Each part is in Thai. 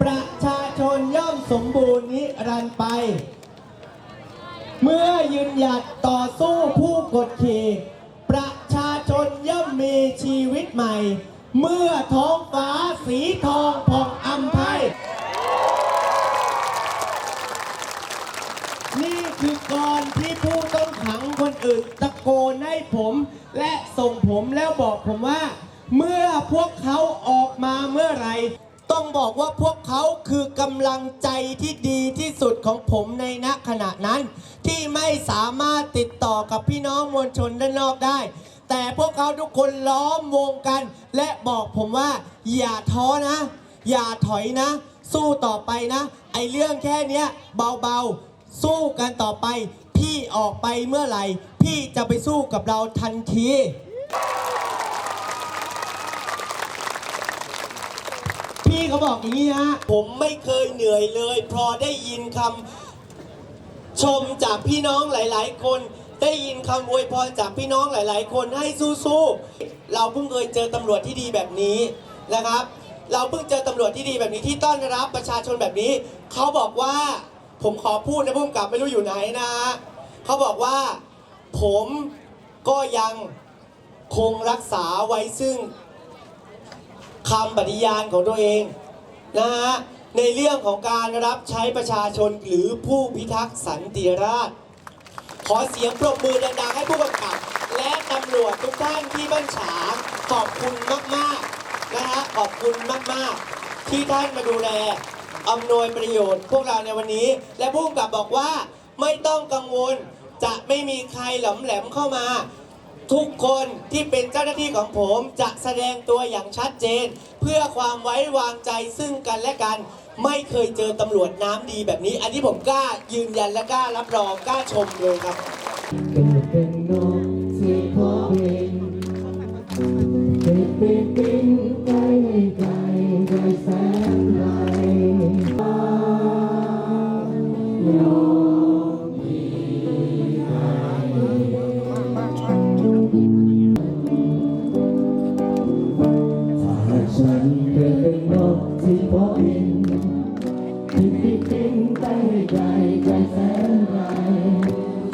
ประชาชนย่อมสมบูรณ์นิรันดร์ไป เมื่อยืนหยัดต่อสู้ผู้กดขี่ ประชาชนย่อมมีชีวิตใหม่ เมื่อท้องฟ้าสีทองผ่องอำไพนี่คือกรที่ผู้ต้องขังคนอื่นตะโกนให้ผม และส่งผมแล้วบอกผมว่า เมื่อพวกเขาออกมาเมื่อไหร่ต้องบอกว่าพวกเขาคือกำลังใจที่ดีที่สุดของผมในณขณะนั้น ที่ไม่สามารถติดต่อกับพี่น้องมวลชนด้านนอกได้ แต่พวกเขาทุกคนล้อมวงกัน และบอกผมว่า อย่าท้อนะ อย่าถอยนะ สู้ต่อไปนะ ไอเรื่องแค่นี้เบาๆ สู้กันต่อไป พี่ออกไปเมื่อไหร่ พี่จะไปสู้กับเราทันที เขาบอกอย่างนี้ฮะ ผมไม่เคยเหนื่อยเลย พอได้ยินคำชมจากพี่น้องหลาย ๆ คน ได้ยินคำอวยพรจากพี่น้องหลาย ๆ คนให้สู้ๆเราเพิ่งเคยเจอตำรวจที่ดีแบบนี้นะครับ เราเพิ่งเจอตำรวจที่ดีแบบนี้ที่ต้อนรับประชาชนแบบนี้เขาบอกว่าผมขอพูดนะพุ่มกลับไม่รู้อยู่ไหนนะฮะเขาบอกว่าผมก็ยังคงรักษาไว้ซึ่งคำปฏิญาณของตัวเอง นะฮะในเรื่องของการรับใช้ประชาชนหรือผู้พิทักษ์สันติราษฎร์ขอเสียงปรบมือดังๆให้ผู้กำกับ และตำรวจทุกท่านที่บ้านฉางขอบคุณมากๆนะฮะขอบคุณมากๆ ที่ท่านมาดูแลอำนวยประโยชน์พวกเราในวันนี้ และผู้กำกับบอกว่าไม่ต้องกังวลจะไม่มีใครหลอมแหลมเข้ามา ทุกคนที่เป็นเจ้าหน้าที่ของผมจะแสดงตัวอย่างชัดเจน เพื่อความไว้วางใจซึ่งกันและกัน ไม่เคยเจอตำรวจน้ำดีแบบนี้ อันนี้ผมกล้ายืนยันและกล้ารับรองกล้าชมเลยครับ ทิ้งไปให้ไกลไกลแสนไกล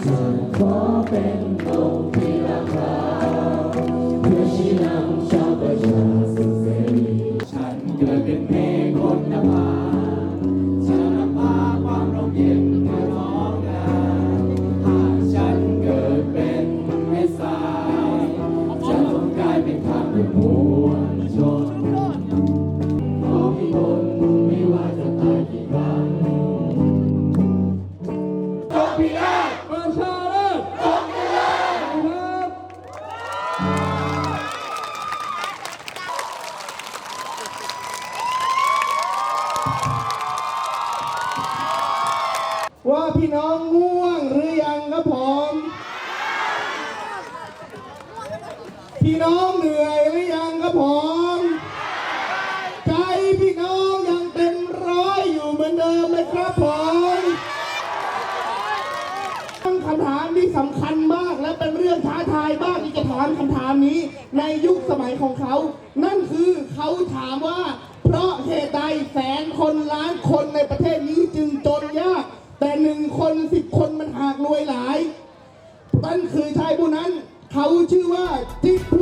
ส่วนขอเป็นนกที่รักเราเพื่อชี้นำชา ว่าพี่น้องง่วงหรือยังครับผม พี่น้องเหนื่อยหรือยังครับผม ใจพี่น้องยังเต็มร้อยอยู่เหมือนเดิมไหมครับผมคำถามที่สำคัญมากและเป็นเรื่องท้าทายมากที่จะถามคำถามนี้ในยุคสมัยของเขา นั่นคือเขาถามว่า เพราะเหตุใดแสนคนล้านคนในประเทศนี้จึงจนยาก แต่หนึ่งคนสิบคนมันหากรวยหลาย นั่นคือชายผู้นั้น เขาชื่อว่าทิพ